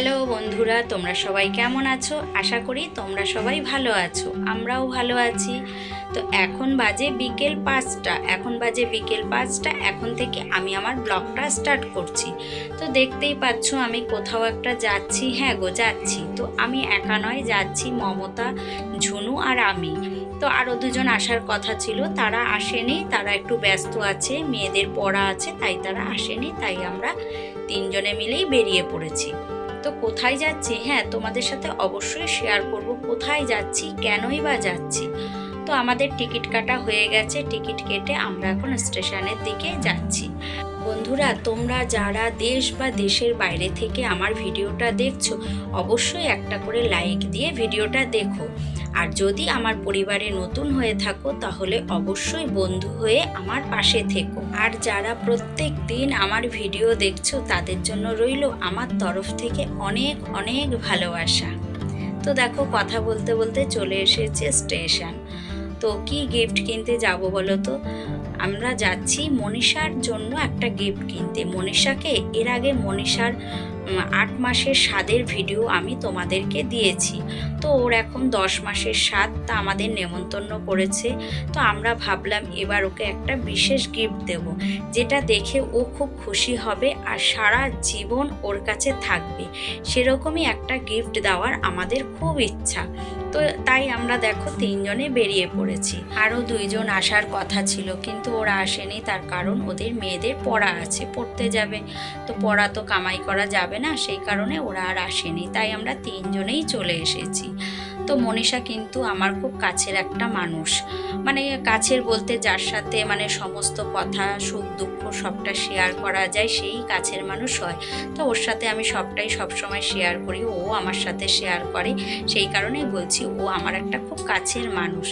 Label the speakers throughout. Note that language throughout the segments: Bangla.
Speaker 1: হ্যালো বন্ধুরা, তোমরা সবাই কেমন আছো? আশা করি তোমরা সবাই ভালো আছো, আমরাও ভালো আছি। তো এখন বাজে বিকেল পাঁচটা, এখন বাজে বিকেল পাঁচটা, এখন থেকে আমি আমার ব্লগটা স্টার্ট করছি। তো দেখতেই পাচ্ছ আমি কোথাও একটা যাচ্ছি হ্যাঁ গো, যাচ্ছি। তো আমি একা নয়, যাচ্ছি মমতা, ঝুনু আর আমি। তো আরও দুজন আসার কথা ছিল, তারা আসেনি, তারা একটু ব্যস্ত আছে, মেয়েদের পড়া আছে, তাই তারা আসেনি, তাই আমরা তিনজনে মিলেই বেরিয়ে পড়েছি। তো কোথায় যাচ্ছি? হ্যাঁ তোমাদের সাথে অবশ্যই শেয়ার করব কোথায় যাচ্ছি, কেনই বা যাচ্ছি। তো আমাদের টিকিট কাটা হয়ে গেছে, টিকিট কেটে আমরা এখন স্টেশনের দিকে যাচ্ছি। বন্ধুরা, তোমরা যারা দেশ বা দেশের বাইরে থেকে আমার ভিডিওটা দেখছ, অবশ্যই একটা করে লাইক দিয়ে ভিডিওটা দেখো। আর যদি আমার পরিবারে নতুন হয়ে থাকো, তাহলে অবশ্যই বন্ধু হয়ে আমার পাশে থেকো। আর যারা প্রত্যেক দিন আমার ভিডিও দেখছ, তাদের জন্য রইল আমার তরফ থেকে অনেক অনেক ভালোবাসা। তো দেখো, কথা বলতে বলতে চলে এসেছে স্টেশন। তো কি গিফট কিনতে যাব বলো তো? আমরা যাচ্ছি মনীষার জন্য একটা গিফট কিনতে। মনীষাকে, এর আগে মনীষার আট মাসের স্বাদের ভিডিও আমি তোমাদেরকে দিয়েছি। তো ওর এখন দশ মাসের স্বাদ তা আমাদের নেমন্তন্ন করেছে। তো আমরা ভাবলাম এবার ওকে একটা বিশেষ গিফট দেব, যেটা দেখে ও খুব খুশি হবে আর সারা জীবন ওর কাছে থাকবে। সেরকমই একটা গিফট দেওয়ার আমাদের খুব ইচ্ছা। তো তাই আমরা দেখো তিনজনে বেরিয়ে পড়েছি। আরও দুইজন আসার কথা ছিল, কিন্তু ওরা আসেনি। তার কারণ ওদের মেয়েদের পড়া আছে, পড়তে যাবে। তো পড়া তো কামাই করা যাবে না সেই কারণে ওরা আর আসেনি। তাই আমরা তিনজনেই চলে এসেছি। তো মনীষা কিন্তু আমার খুব কাছের একটা মানুষ। মানে কাছের বলতে যার সাথে মানে সমস্ত কথা, সুখ, দুঃখ সবটা শেয়ার করা যায়, সেই কাছের মানুষ হয়। তো ওর সাথে আমি সবটাই সবসময় শেয়ার করি, ও আমার সাথে শেয়ার করে। সেই কারণেই বলছি ও আমার একটা খুব কাছের মানুষ।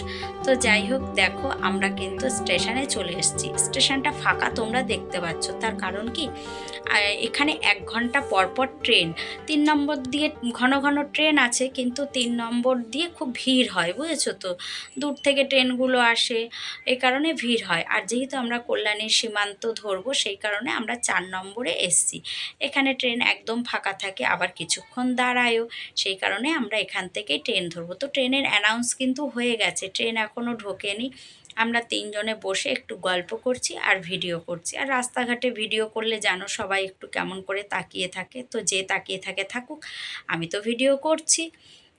Speaker 1: তো যাই হোক, দেখো আমরা কিন্তু স্টেশনে চলে এসেছি। স্টেশনটা ফাঁকা তোমরা দেখতে পাচ্ছ। তার কারণ কি? এখানে এক ঘণ্টা পর পর ট্রেন তিন নম্বর দিয়ে ঘন ঘন ট্রেন আছে, কিন্তু তিন নম্বর দিয়ে খুব ভিড় হয়, বুঝেছ তো? দূর থেকে ট্রেনগুলো আসে এই কারণে ভিড় হয়। আর যেহেতু আমরা কল্যাণীর সীমান্ত ধরবো, সেই কারণে আমরা চার নম্বরে এসছি। এখানে ট্রেন একদম ফাঁকা থাকে, আবার কিছুক্ষণ দাঁড়ায়ও। সেই কারণে আমরা এখান থেকে ট্রেন ধরবো। তো ট্রেনের অ্যানাউন্স কিন্তু হয়ে গেছে, ট্রেন এখনও ঢোকেনি। আমরা তিনজনে বসে একটু গল্প করছি আর ভিডিও করছি। আর রাস্তাঘাটে ভিডিও করলে জানো, সবাই একটু কেমন করে তাকিয়ে থাকে। তো যে তাকিয়ে থাকে থাকুক, আমি তো ভিডিও করছি।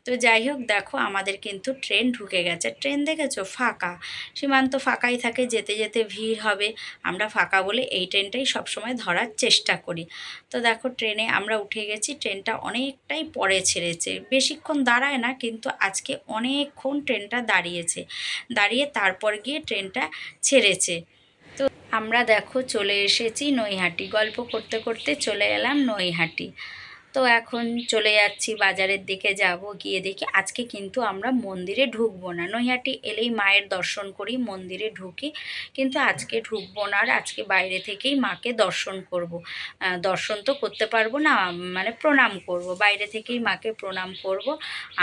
Speaker 1: তো যাই হোক, দেখো আমাদের কিন্তু ট্রেন ঢুকে গেছে। ট্রেন দেখেছ? ফাঁকা। সীমান্ত ফাঁকাই থাকে, যেতে যেতে ভিড় হবে। আমরা ফাঁকা বলে এই ট্রেনটাই সবসময় ধরার চেষ্টা করি। তো দেখো, ট্রেনে আমরা উঠে গেছি। ট্রেনটা অনেকটাই পরে ছেড়েছে। বেশিক্ষণ দাঁড়ায় না, কিন্তু আজকে অনেকক্ষণ ট্রেনটা দাঁড়িয়েছে। দাঁড়িয়ে তারপর গিয়ে ট্রেনটা ছেড়েছে। তো আমরা দেখো, চলে এসেছি নৈহাটি। গল্প করতে করতে চলে এলাম নৈহাটি। তো এখন চলে যাচ্ছি বাজারের দিকে, যাব গিয়ে দেখি। আজকে কিন্তু আমরা মন্দিরে ঢুকবো না। নৈহাটি এলেই মায়ের দর্শন করি, মন্দিরে ঢুকি। কিন্তু আজকে ঢুকবো না আর আজকে বাইরে থেকেই মাকে দর্শন করব। দর্শন তো করতে পারব না মানে প্রণাম করব। বাইরে থেকেই মাকে প্রণাম করব।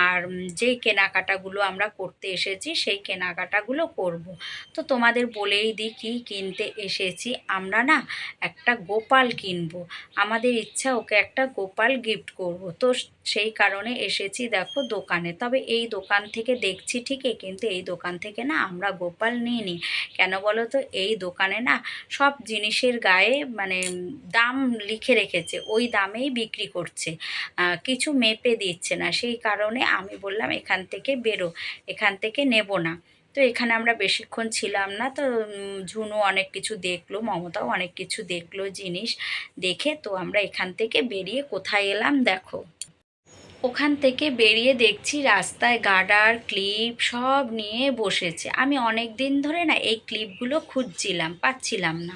Speaker 1: আর যে কেনাকাটাগুলো আমরা করতে এসেছি, সেই কেনাকাটাগুলো করব। তো তোমাদের বলেই দিই কিনতে এসেছি। আমরা না একটা গোপাল কিনবো। আমাদের ইচ্ছা ওকে একটা গোপাল গিফট করব। তো সেই কারণে এসেছি দেখো দোকানে। তবে এই দোকান থেকে দেখছি ঠিকই, কিন্তু এই দোকান থেকে না আমরা গোপাল নিইনি। কেন বলো তো এই দোকানে না সব জিনিসের গায়ে মানে দাম লিখে রেখেছে। ওই দামেই বিক্রি করছে। কিছু মেপে দিচ্ছে না। সেই কারণে আমি বললাম এখান থেকে বেরো। এখান থেকে নেব না। তো এখানে আমরা বেশিক্ষণ ছিলাম না। তো ঝুনু অনেক কিছু দেখল, মমতাও অনেক কিছু দেখল জিনিস দেখে। তো আমরা এখান থেকে বেরিয়ে কোথায় এলাম দেখো। ওখান থেকে বেরিয়ে দেখছি রাস্তায় গার্ডার ক্লিপ সব নিয়ে বসেছে। আমি অনেক দিন ধরে না এই ক্লিপগুলো খুঁজছিলাম, পাচ্ছিলাম না।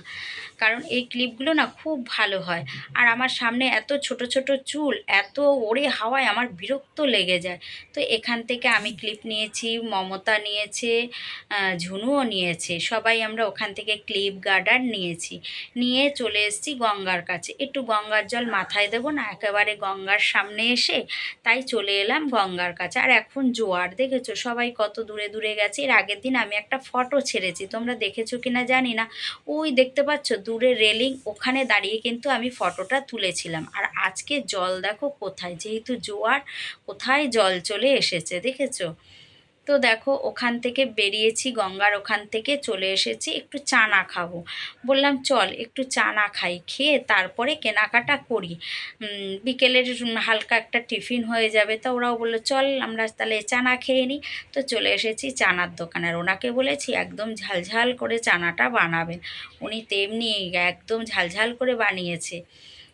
Speaker 1: কারণ এই ক্লিপগুলো না খুব ভালো হয়। আর আমার সামনে এত ছোট ছোট চুল, এত ওড়ে হাওয়ায় আমার বিরক্ত লেগে যায়। তো এখান থেকে আমি ক্লিপ নিয়েছি, মমতা নিয়েছে ঝুনুও নিয়েছে। সবাই আমরা ওখান থেকে ক্লিপ গার্ডার নিয়েছি। নিয়ে চলে এসেছি গঙ্গার কাছে। একটু গঙ্গার জল মাথায় দেবো না, একেবারে গঙ্গার সামনে এসে তাই চলে এলাম গঙ্গার কাছে। আর এখন জোয়ার, দেখেছ? সবাই কত দূরে দূরে গেছে। এর আগের দিন আমি একটা ফটো ছেড়েছি। তোমরা দেখেছ কিনা জানি না। ওই দেখতে পাচ্ছ? দূরে রেলিং, ওখানে দাঁড়িয়ে কিন্তু আমি ফটোটা তুলেছিলাম। আর আজকে জল দেখো কোথায়? যেহেতু জোয়ার, কোথায় জল চলে এসেছে, দেখেছ? তো দেখো, ওখান থেকে বেরিয়েছি গঙ্গার ওখান থেকে চলে এসেছি, একটু চানা খাব। বললাম, চল, একটু চানা খাই, খেয়ে তারপরে কেনাকাটা করি। বিকেলের হালকা একটা টিফিন হয়ে যাবে, তো ওরাও বলল, চল, আমরা তাহলে চানা খেয়ে নিই তো চলে এসেছি চানার দোকানে আর ওনাকে বলেছি, একদম ঝালঝাল করে চানাটা বানাবেন। উনি তেমনি একদম ঝালঝাল করে বানিয়েছে।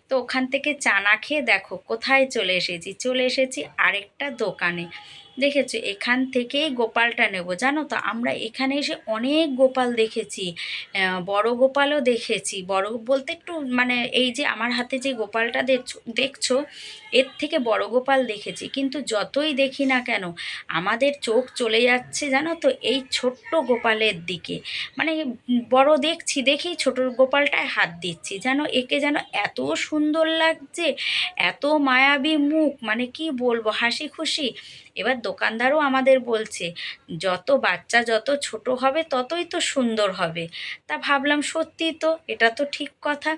Speaker 1: তো ওখান থেকে চানা খেয়ে দেখো, কোথায় চলে এসেছি? চলে এসেছি আরেকটা দোকানে। দেখেছ? এখান থেকেই গোপালটা নেব। জানো তো, আমরা এখানে এসে অনেক গোপাল দেখেছি। বড় গোপালও দেখেছি। বড় বলতে একটু মানে এই যে আমার হাতে যে গোপালটা দেখছ এর থেকে বড় গোপাল দেখেছি। কিন্তু যতই দেখি না কেন, আমাদের চোখ চলে যাচ্ছে জানো তো, এই ছোট্ট গোপালের দিকে। মানে বড় দেখছি, দেখেই ছোট গোপালটায় হাত দিচ্ছি। যেন একে যেন এত সুন্দর লাগছে, এত মায়াবী মুখ মানে কি বলব হাসি খুশি এবার দোকানদারও আমাদের বলছে, যত বাচ্চা যত ছোট হবে ততই তো সুন্দর হবে। তা ভাবলাম সত্যিই তো, এটা তো ঠিক কথা।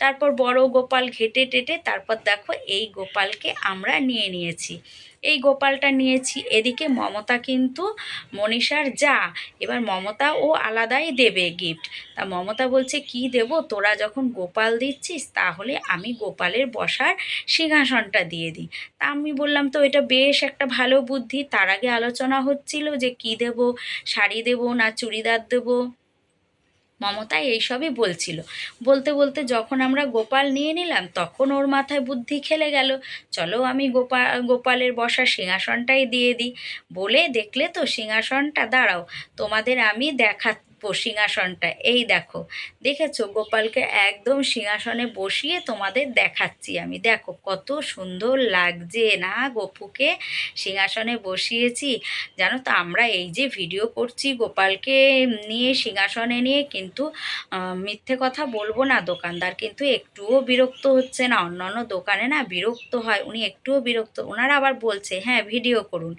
Speaker 1: তারপর বড় গোপাল ঘেটে টেটে তারপর দেখো এই গোপালকে আমরা নিয়ে নিয়েছি। এই গোপালটা নিয়েছি, এদিকে মমতা কিন্তু মনীষার যা, এবার মমতা ও আলাদাই দেবে গিফট তা মমতা বলছে, কি দেব? তোরা যখন গোপাল দিচ্ছিস, তাহলে আমি গোপালের বসার সিংহাসনটা দিয়ে দিই। তা আমি বললাম, তো এটা বেশ একটা ভালো বুদ্ধি। তার আগে আলোচনা হচ্ছিল যে কি দেব? শাড়ি দেব না চুড়িদার দেবো? মমতা এইসবই বলছিল। বলতে বলতে যখন আমরা গোপাল নিয়ে নিলাম, তখন ওর মাথায় বুদ্ধি খেলে গেল। চলো আমি গোপা, গোপালের বসা সিংহাসনটাই দিয়ে দিই। বলে দেখলে তো সিংহাসনটা, দাঁড়াও, তোমাদের আমি দেখাবো সিংহাসনটা। এই দেখো, দেখেছ? গোপালকে একদম সিংহাসনে বসিয়ে তোমাদের দেখাচ্ছি আমি। দেখো, কত সুন্দর লাগছে না গপুকে সিংহাসনে বসিয়েছি? জানো তো, আমরা এই যে ভিডিও করছি গোপালকে নিয়ে সিংহাসনে নিয়ে কিন্তু মিথ্যে কথা বলব না দোকানদার। কিন্তু একটুও বিরক্ত হচ্ছে না, অন্যান্য দোকানে না বিরক্ত হয়। উনি একটুও বিরক্ত ওনারা আবার বলছে হ্যাঁ ভিডিও করুন।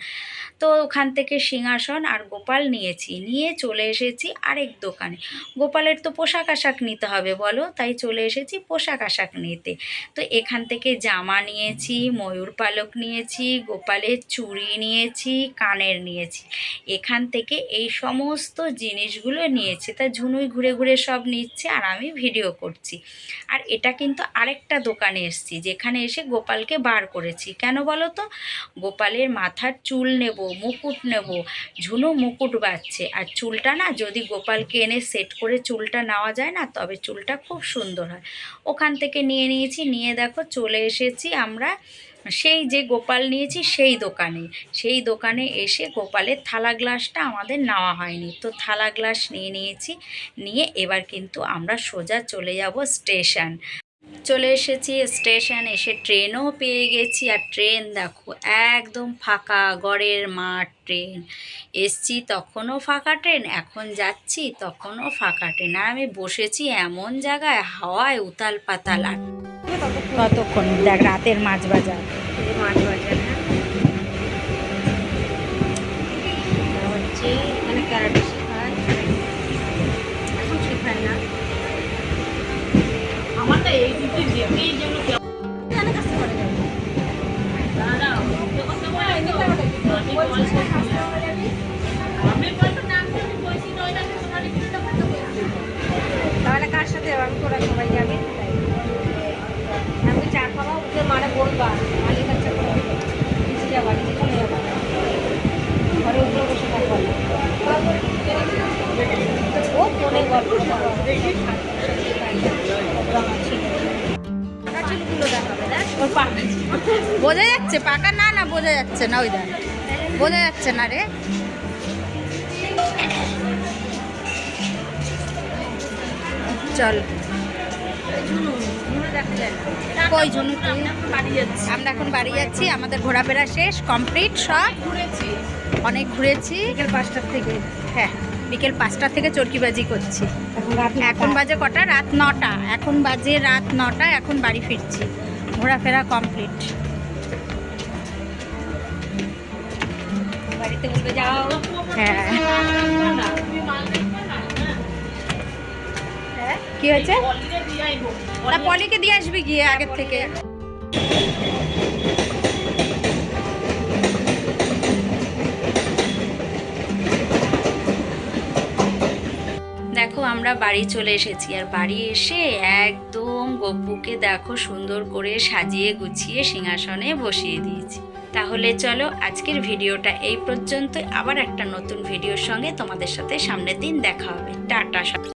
Speaker 1: তো ওখান থেকে সিংহাসন আর গোপাল নিয়েছি। নিয়ে চলে এসেছি আরেক দোকানে। গোপালের তো পোশাক আশাক নিতে হবে, বলো? তাই চলে এসেছি পোশাক আশাক নিতে। তো এখান থেকে জামা নিয়েছি, ময়ূর পালক নিয়েছি, গোপালের চুড়ি নিয়েছি, কানের নিয়েছি। এখান থেকে এই সমস্ত জিনিসগুলো নিয়েছে। তা ঝুনুই ঘুরে ঘুরে সব নিচ্ছে আর আমি ভিডিও করছি। আর এটা কিন্তু আরেকটা দোকানে এসেছি, যেখানে এসে গোপালকে বার করেছি। কেন বলো তো? গোপালের মাথার চুল নেব, মুকুট নেব। ঝুনু মুকুট বাচ্ছে আর চুলটা না যদি গোপালকে এনে সেট করে চুলটা নেওয়া যায় না, তবে চুলটা খুব সুন্দর হয়। ওখান থেকে নিয়ে নিয়েছি, নিয়ে দেখো চলে এসেছি আমরা সেই যে গোপাল নিয়েছি সেই দোকানে। সেই দোকানে এসে গোপালের থালা গ্লাসটা আমাদের নেওয়া হয়নি। তো থালা গ্লাস নিয়ে নিয়েছি, নিয়ে এবার কিন্তু আমরা সোজা চলে যাব স্টেশন। চলে এসেছি স্টেশন এসে ট্রেনও পেয়ে গেছি আর ট্রেন দেখো একদম ফাঁকা গড়ের মাঠ ট্রেন। এসছি তখনও ফাঁকা ট্রেন এখন যাচ্ছি তখনও ফাঁকা ট্রেন। আর আমি বসেছি এমন জায়গায় হাওয়ায় উতাল পাতাল আর কতক্ষণ? দেখ রাতের মাছ বাজার।
Speaker 2: মাছ বাজার। তাহলে কার সাথে আমি তোরা সবাই যাবে। আমি চা খাওয়া ওকে মারে বলবা। মালিক কাছে নিচে যাবা নিচে চলে যাবা। ঘরে উপরে বসে থাকবা ও ফোনে গল্প চুলগুলো দেখাবে ওর
Speaker 1: বোঝা যাচ্ছে পাকা না না বোঝা যাচ্ছে না ওই দেখ। বোঝা যাচ্ছে না রে। চল। কই ঝুনু
Speaker 2: আমরা এখন বাড়ি যাচ্ছি
Speaker 1: আমরা এখন বাড়ি যাচ্ছি আমাদের ঘোরাফেরা শেষ কমপ্লিট সব।
Speaker 2: ঘুরেছি
Speaker 1: অনেক ঘুরেছি।
Speaker 2: বিকেল পাঁচটার থেকে।
Speaker 1: হ্যাঁ বিকেল পাঁচটা থেকে চরকিবাজি করছি।
Speaker 2: এখন
Speaker 1: এখন বাজে কটা? রাত নটা। এখন বাজে রাত নটা এখন বাড়ি ফিরছি। ঘোরাফেরা কমপ্লিট
Speaker 2: বাড়িতে বলবে যাও।
Speaker 1: হ্যাঁ। কি
Speaker 3: হয়েছে? তা পলিকে দিয়ে আসবি গিয়ে আগের থেকে।
Speaker 1: দেখো আমরা বাড়ি চলে এসেছি আর বাড়ি এসে একদম গপ্পুকে দেখো সুন্দর করে সাজিয়ে গুছিয়ে সিংহাসনে বসিয়ে দিয়েছি। তাহলে চলো আজকের ভিডিওটা এই পর্যন্ত আবার একটা নতুন ভিডিওর সঙ্গে তোমাদের সাথে সামনের দিন দেখা হবে। টাটা